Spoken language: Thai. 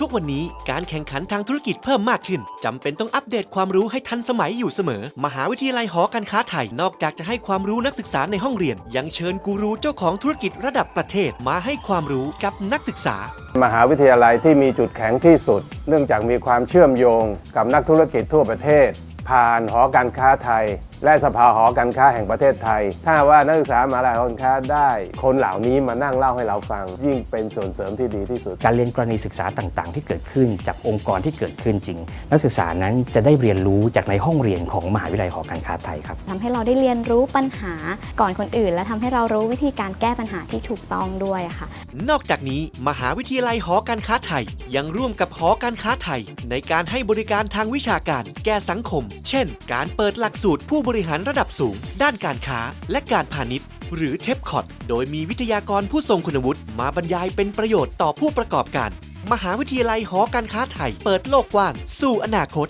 ทุกวันนี้การแข่งขันทางธุรกิจเพิ่มมากขึ้นจำเป็นต้องอัปเดตความรู้ให้ทันสมัยอยู่เสมอ มหาวิทยาลัยหอการค้าไทย นอกจากจะให้ความรู้นักศึกษาในห้องเรียน ยังเชิญกูรูเจ้าของธุรกิจระดับประเทศมาให้ความรู้กับนักศึกษา มหาวิทยาลัยที่มีจุดแข็งที่สุด เนื่องจากมีความเชื่อมโยงกับนักธุรกิจทั่วประเทศ ผ่านหอการค้าไทย และสภาหอการค้าแห่งประเทศไทย ถ้าว่านักศึกษามหาลัยหอการค้าได้ คนเหล่านี้มานั่งเล่าให้เราฟัง ยิ่งเป็นส่วนเสริมที่ดีที่สุด การเรียนกรณีศึกษาต่างๆ ที่เกิดขึ้นจากองค์กรที่เกิดขึ้นจริง นักศึกษานั้นจะได้เรียนรู้จากในห้องเรียนของมหาวิทยาลัยหอการค้าไทยครับทำให้เราได้เรียนรู้ปัญหาก่อนคนอื่น และทำให้เรารู้วิธีการแก้ปัญหาที่ถูกต้องด้วยค่ะ นอกจากนี้มหาวิทยาลัยหอการค้าไทย ยังร่วมกับหอการค้าไทย ในการให้บริการทางวิชาการแก่สังคม เช่น การเปิดหลักสูตรผู้บริหารระดับสูง ด้านการค้า และการพาณิชย์ หรือเทปคอดโดยมีวิทยากรผู้ทรงคุณวุฒิมาบรรยายเป็นประโยชน์ต่อผู้ประกอบการ มหาวิทยาลัยหอการค้าไทย เปิดโลกกว้าง สู่อนาคต